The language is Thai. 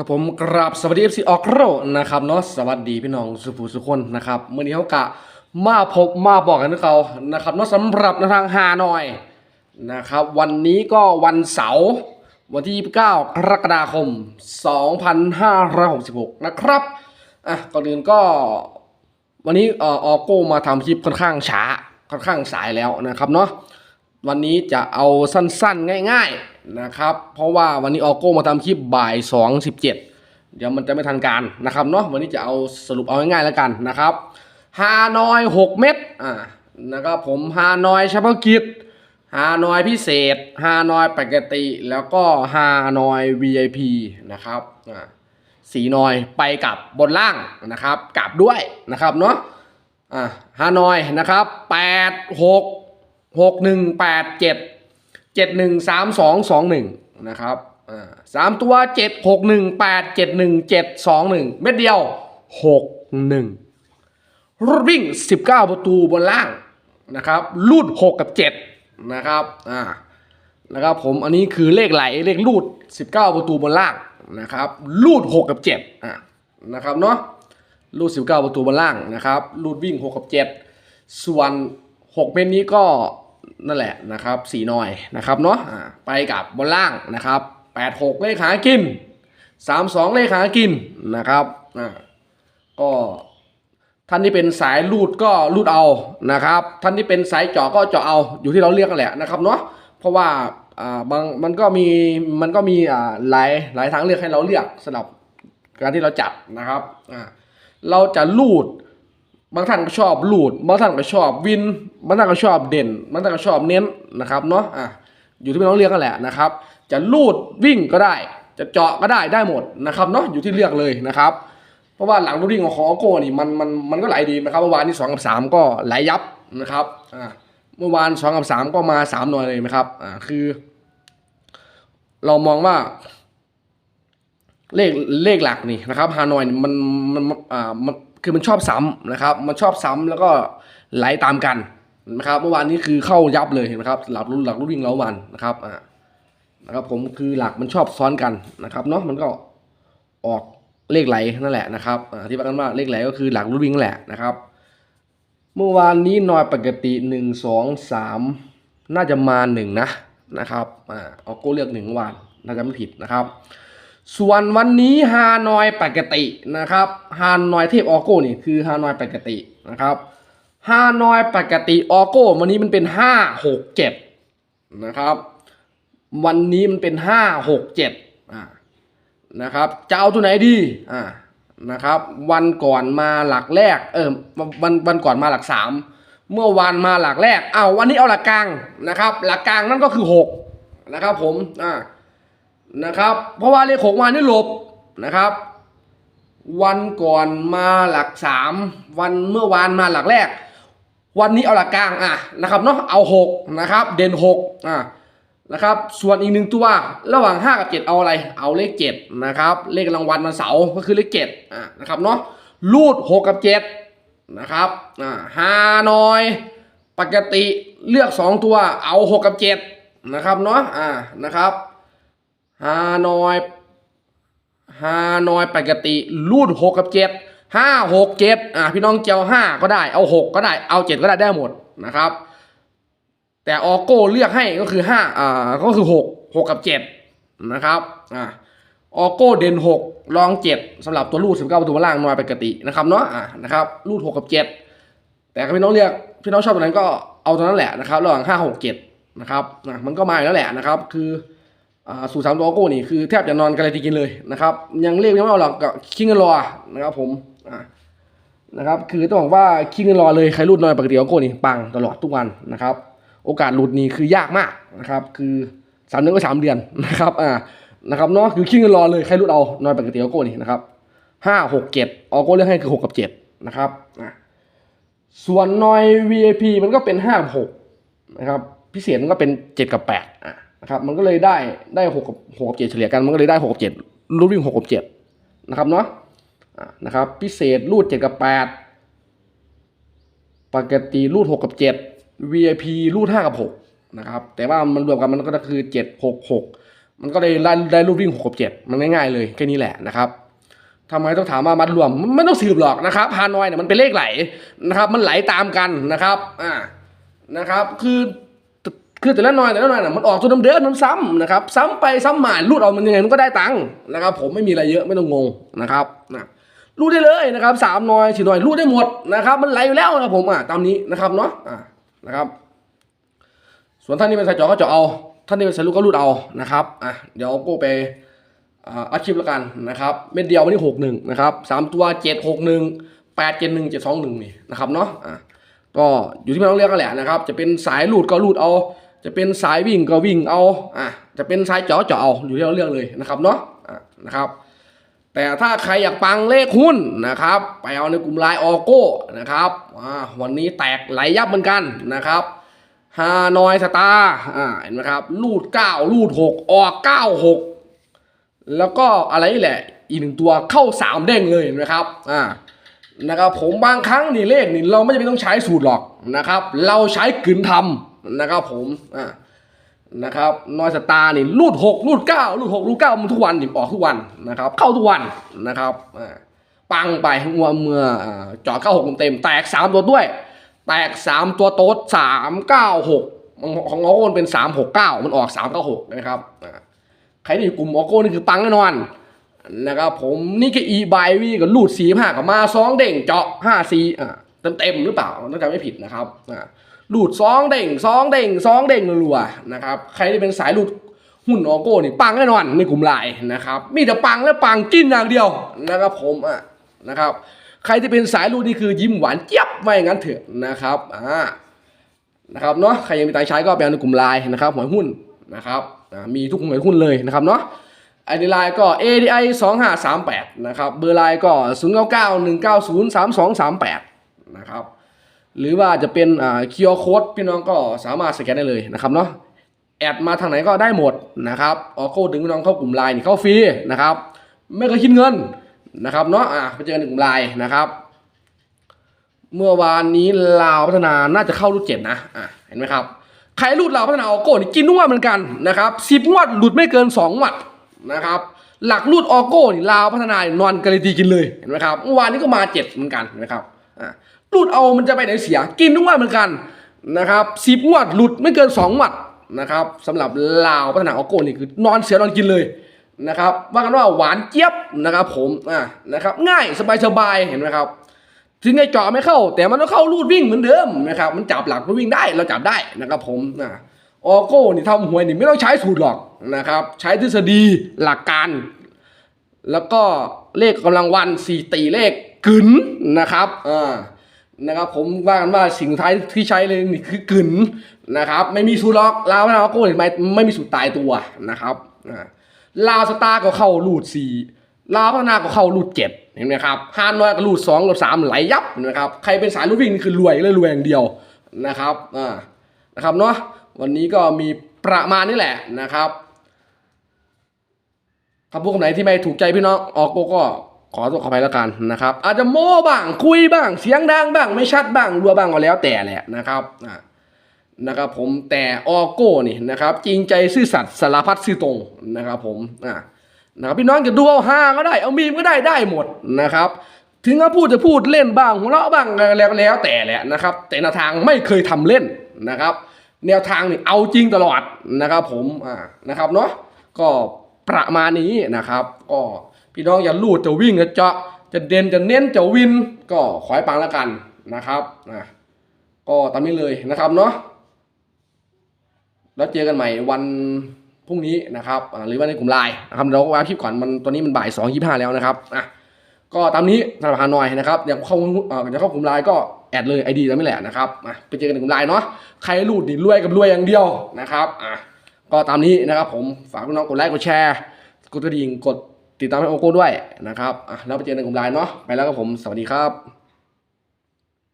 ครับผมกราบสวัสดี FC ออกโรนะครับเนาะสวัสดีพี่น้องสุภูสุคนนะครับเมื่อนี้เขากะมาพบมาบอกกันกับเขานะครับเนาะสำหรับในทางฮานอยนะครับ วันนี้ก็วันเสาร์วันที่ 29 กรกฎาคม 2566 นะครับอะก่อนอื่นก็ วันนี้เอ่อออโก้มาทำคลิปค่อนข้างช้าค่อนข้างสายแล้วนะครับเนาะวันนี้จะเอาสั้นๆ ง่าย ๆ นะครับ เพราะว่าวันนี้ออโก้มาทำคลิปบ่ายสองสิบเจ็ดเดี๋ยวมันจะไม่ทันการนะครับเนาะวันนี้จะเอาสรุปเอาง่ายๆแล้วกันนะครับฮานอยหกเม็ดอ่านะครับผมฮานอยเฉพาะกิจฮานอยพิเศษฮานอยปกติ แล้วก็ฮานอย VIP นะครับอ่าสีนอยไปกับบนล่างนะครับกลับด้วยนะครับเนาะอ่าฮานอยนะครับแปดหกหกหนึ่งแปดเจ็ดเจ็ดหนึ่งสามสองสองหนึ่งนะครับสามตัวเจ็ดหกหนึ่งแปดเจ็ดหนึ่งเจ็ดสองหนึ่งเม็ดเดียวหกหนึ่งรถวิ่งสิบเก้าประตูบนล่างนะครับลูดหกกับเจ็ดนะครับอ่านะครับผมอันนี้คือเลขไหลเลขลูด 19 ประตูบนล่างนะครับลูด 6 กับ7อะนะครับเนาะลูด 19 ประตูบนล่างนะครับลูดวิ่ง 6 กับ 7 ส่วน 6 เม็ดนี้ก็ นั่นแหละนะครับสี่หน้อยนะครับเนาะไปกับบนล่างนะครับ86เลขหากิน32เลขหากินนะครับก็ท่านที่เป็นสายลูดก็ลูดเอานะครับ ท่านที่เป็นสายเจาะก็เจาะเอาอยู่ที่เราเรียกกันแหละนะครับเนาะเพราะว่าอ่าบางมันก็มีมันก็มีอ่าหลายหลายทางเลือกให้เราเลือกสำหรับการที่เราจับนะครับอ่าเราจะลูด บางท่านก็ชอบลูดบางท่านก็ชอบวิน บางท่านก็ชอบเด่น บางท่านก็ชอบเน้นนะครับเนาะอะอยู่ที่พี่น้องเลือกกันแหละนะครับ จะลูดวิ่งก็ได้ จะเจาะก็ได้ได้หมดนะครับเนาะอยู่ที่เลือกเลยนะครับ เพราะว่าหลังรูดดิ้งของของโก้นี่มันมันมันก็ไหลดีนะครับเมื่อวานนี้สองกับสามก็ไหลยับนะครับอ่าเมื่อวานสองกับสามก็มาสามหน่วยเลยนะครับอ่าคือ เรามองว่าเลขเลขหลักนี่นะครับฮานอยมันมันอ่ามัน คือมันชอบซ้ำนะครับ มันชอบซ้ำแล้วก็ไหลตามกันนะครับ เมื่อวานนี้คือเข้ายับเลยเห็นไหมครับหลักรุ่นหลักรุ่นวิ่งแล้ววันนะครับอ่านะครับผมคือหลักมันชอบซ้อนกันนะครับเนาะมันก็ออกเลขไหลนั่นแหละนะครับอ่าที่ว่ากันว่าเลขไหลก็คือหลักรุ่นวิ่งแหละนะครับ เมื่อวานนี้นอยปกติหนึ่งสองสามน่าจะมาหนึ่งนะนะครับอ่าออกโก้เลือกหนึ่งวานน่าจะไม่ผิดนะครับ ส่วนวันนี้ฮานอยปกตินะครับฮานอยเทพออโก้นี่คือฮานอยปกตินะครับฮานอยปกติออโก้วันนี้มันเป็นห้าหกเจ็ดนะครับ วันนี้มันเป็นห้าหกเจ็ดอ่านะครับจะเอาตัวไหนดีอ่านะครับ วันก่อนมาหลักแรกเออวันวันก่อนมาหลักสามเมื่อวานมาหลักแรกเอาวันนี้เอาหลักกลางนะครับ หลักกลางนั่นก็คือหกนะครับผมอ่า นะครับ เพราะว่าเลขหกมานี่หลบนะครับ วันก่อนมาหลักสามวันเมื่อวานมาหลักแรก วันนี้เอาหลักกลางอะนะครับเนาะเอาหกนะครับ เด่นหกอะนะครับ ส่วนอีกหนึ่งตัวระหว่างห้ากับเจ็ดเอาอะไร เอาเลขเจ็ดนะครับ เลขรางวัลวันเสาร์ก็คือเลขเจ็ดอะนะครับเนาะรูดหกกับเจ็ดนะครับอ่าฮานอย ปกติเลือกสองตัวเอาหกกับเจ็ดนะครับเนาะอ่านะครับ ฮานอยฮานอยปกติรูดหกกับเจ็ดห้าหกเจ็ดอ่าพี่น้องเจียวห้าก็ได้เอาหกก็ได้เอาเจ็ดก็ได้ได้หมดนะครับ แต่ออโก้เลือกให้ก็คือห้าอ่าก็คือหกหกกับเจ็ดนะครับอ่าออโก้เด่นหกรองเจ็ดสำหรับตัวรูดสิบเก้าประตูล่างนอยปกตินะครับเนาะอ่านะครับรูดหกกับเจ็ดแต่พี่น้องเลือกพี่น้องชอบตัวนั้นก็เอาตัวนั้นแหละนะครับระหว่างห้าหกเจ็ดนะครับอะมันก็มาอยู่แล้วแหละนะครับ คือ สูตรสามตัวโก้นี่คือแทบจะนอนกันเลยทีกินเลยนะครับ ยังเรียกไม่เอาหรอกกับคิงเงินรอนะครับผมอ่านะครับ คือต้องบอกว่าคิงเงินรอเลยใครรูดน้อยปกติโก้นี่ปังตลอดทุกวันนะครับ โอกาสหลุดนี่คือยากมากนะครับ คือสามเดือนก็สามเดือนนะครับอ่านะครับเนาะคือคิงเงินรอเลยใครรูดเอาน้อยปกติโก้นี่นะครับห้าหกเจ็ดออโก้เลือกให้คือหกกับเจ็ดนะครับอ่าส่วนน้อย VIP มันก็เป็นห้าหกนะครับ พิเศษมันก็เป็นเจ็ดกับแปดอะ นะครับมันก็เลยได้ได้หกกับหกกับเจ็ดเฉลี่ยกันมันก็เลยได้หกกับเจ็ดรูดวิ่งหกกับเจ็ดนะครับเนาะอะนะครับพิเศษรูดเจ็ดกับแปดปกติรูดหกกับเจ็ด VIP รูดห้ากับหกนะครับแต่ว่ามันรวมกันมันก็คือเจ็ดหกหกมันก็เลยได้ได้รูปวิ่งหกกับเจ็ดมันง่ายๆเลยแค่นี้แหละนะครับทำไมต้องถามว่ามัดรวมไม่ต้องสืบหรอกนะครับฮานอยเนี่ยมันเป็นเลขไหลนะครับ มันไหลตามกันนะครับอ่านะครับคือ คือแต่ละหน่อยแต่ละหน่อยน่ะมันออกตัวเดิมๆซ้ำๆนะครับซ้ำไปซ้ำมารูดออกมันยังไงมันก็ได้ตังค์นะครับ ผมไม่มีอะไรเยอะไม่ต้องงงนะครับนะรูดได้เลยนะครับสามหน่อยสี่หน่อยรูดได้หมดนะครับ มันไหลอยู่แล้วนะครับผมอะตามนี้นะครับเนาะอ่านะครับ ส่วนท่านนี้เป็นสายจอก็เจาะเอาท่านนี้เป็นสายลูกก็รูดเอานะครับอะเดี๋ยวโก้ไปอาอัดคลิปแล้วกันนะครับ เม็ดเดียววันนี้หกหนึ่งนะครับสามตัวเจ็ดหกหนึ่งแปดเจ็ดหนึ่งเจ็ดสองหนึ่งนี่นะครับเนาะอะก็อยู่ที่พี่น้องเลือกกันแหละนะครับ จะเป็นสายรูดก็รูดเอา จะเป็นสายวิ่งก็วิ่งเอาอะจะเป็นสายเจาะเจาะเอาอยู่ที่เราเลือกเลยนะครับเนาะอะนะครับ แต่ถ้าใครอยากปังเลขหุ้นนะครับ ไปเอาในกลุ่มไลน์ออโก้นะครับอ่าวันนี้แตกไหลยับเหมือนกันนะครับฮานอยสตาร์อ่าเห็นไหมครับรูดเก้ารูดหกออกเก้าหกแล้วก็อะไรนี่แหละ อีกหนึ่งตัวเข้าสามเด้งเลยเห็นไหมครับอ่านะครับผมบางครั้งนี่เลขนี่เราไม่จำเป็นต้องใช้สูตรหรอกนะครับ เราใช้กลืนทำ นะครับผมอ่านะครับนอยสตาร์นี่รูดหกรูดเก้ารูดหกรูดเก้ามันทุกวันนี่ออกทุกวันนะครับ เข้าทุกวันนะครับอ่าปังไปเมื่อเมื่อจอดเข้าหกเต็มแตกสามตัวด้วย แตกสามตัวโต๊ดสามเก้าหกของออโก้มันเป็นสามหกเก้ามันออกสามเก้าหกนะครับอ่าใครที่อยู่กลุ่มออโก้นี่คือปังแน่นอนนะครับผมนี่ก็อีบายวีกับลูดสีห้ากับมาสองเด้งเจาะห้าสีอ่าเต็มเต็มหรือเปล่าต้องจำไม่ผิดนะครับ อ่าลูดสองเด้งสองเด้งสองเด้งรัวๆนะครับใครที่เป็นสายลูดหุ้นออโก้นี่ปังแน่นอนในกลุ่มไลน์นะครับมีแต่ปังและปังกินอย่างเดียวนะครับผมอะนะครับใครที่เป็นสายลูกนี่คือยิ้มหวานเจี๊ยบไว้อย่างนั้นเถอะนะครับอ่านะครับเนาะใครยังมีตังใช้ก็ไปเอาในกลุ่มไลน์นะครับหวยหุ้นนะครับมีทุกหวยหุ้นเลยนะครับเนาะไอดีไลน์ก็ ADI 2 5 3 8นะครับเบอร์ไลน์ก็ 0 9 9 1 9 0 3 2 3 8นะครับ หรือว่าจะเป็นอ่าคิวโค้ดพี่น้องก็สามารถสแกนได้เลยนะครับเนาะแอดมาทางไหนก็ได้หมดนะครับออโก้ดึงพี่น้องเข้ากลุ่มไลน์นี่เข้าฟรีนะครับ ไม่เคยคิดเงินนะครับเนาะอะไปเจอกันในกลุ่มไลน์นะครับ เมื่อวานนี้ลาวพัฒนาน่าจะเข้ารุ่นเจ็ดนะอะเห็นไหมครับใครรูดลาวพัฒนาออโก้นี่กินนวดเหมือนกันนะครับสิบงวดหลุดไม่เกินสองงวดนะครับหลักรูดออโก้นี่ลาวพัฒนานอนการันตีกินเลยเห็นไหมครับเมื่อวานนี้ก็มาเจ็ดเหมือนกันนไหมครับ อะรูดเอามันจะไปไหนเสีย กินทุกงวดเหมือนกันนะครับสิบงวดหลุดไม่เกินสองวดนะครับสำหรับลาวพัฒนาออโก้นี่คือนอนเสียนอนกินเลยนะครับว่ากันว่าหวานเจี๊ยบนะครับผมอ่านะครับง่ายสบายสบายๆเห็นไหมครับถึงไอ้จาะไม่เข้า แต่มันก็เข้ารูดวิ่งเหมือนเดิมนะครับมันจับหลักมันวิ่งได้เราจับได้นะครับผมอ่าออโก้นี่ทำหวยนี่ไม่ต้องใช้สูตรหรอกนะครับใช้ทฤษฎีหลักการ แล้วก็เลขกำลังวันสี่ตีเลขกึ๋นนะครับอ่า นะครับผมว่ากันว่าสิ่งท้ายที่ใช้เลยนี่คือกึ๋นนะครับ ไม่มีสูตรหรอกลาวนะออโก้นี่ไม่ไม่มีสูตรตายตัวนะครับลาวสตาร์ก็เข้ารูดสี่ลาวพัฒนาก็เข้ารูดเจ็ดเห็นไหมครับฮานน้อยก็รูดสองรูดสามไหลยับเห็นไหมครับใครเป็นสายรูดวิ่งนี่คือรวยเลยรวยอย่างเดียวนะครับอ่านะครับเนาะวันนี้ก็มีประมาณนี้แหละนะครับคำพูดคำไหนที่ไม่ถูกใจพี่น้องออกโกก็ ขอตัวขอไปแล้วกันนะครับ อาจจะโม้บ้างคุยบ้าง เสียงดังบ้าง ไม่ชัดบ้างรัวบ้างก็แล้วแต่แหละนะครับนะครับผมแต่ออโก้นี่นะครับจริงใจซื่อสัตย์สารพัดซื่อตรงนะครับผมอ่านะครับพี่น้องจะดูเอาฮาก็ได้ เอามีมก็ได้ได้หมดนะครับ ถึงจะพูดจะพูดเล่นบ้างหัวเราะบ้างแล้วแล้วแต่แหละนะครับ แต่แนวทางไม่เคยทำเล่นนะครับ แนวทางนี่เอาจริงตลอดนะครับ ผมอ่านะครับเนาะก็ประมาณนี้นะครับ ก็ พี่น้องอย่าลูดจะวิ่งจะเจาะจะเด่นจะเน้นจะวินก็ขอให้ปังแล้วกันนะครับอ่าก็ตามนี้เลยนะครับเนาะแล้วเจอกันใหม่วันพรุ่งนี้นะครับหรือว่าในกลุ่มไลน์นะครับเราก็วางคลิปก่อนมันตอนนี้มันบ่ายสองยี่ห้าแล้วนะครับอะก็ตามนี้สำหรับฮานอยนะครับอยากเข้าอ่ออยากเข้ากลุ่มไลน์ก็แอดเลยไอดีแล้วไม่แหละนะครับอะไปเจอกันในกลุ่มไลน์เนาะใครรูดนี่รวยกับรวยอย่างเดียวนะครับอะก็ตามนี้นะครับผมฝากพี่น้องกดไลค์กดแชร์กดกระดิ่งกด ติดตามให้โอโก้ด้วยนะครับอะแล้วไปเจอกันในกลุ่มไลน์เนาะไปแล้วกับผมสวัสดีครับ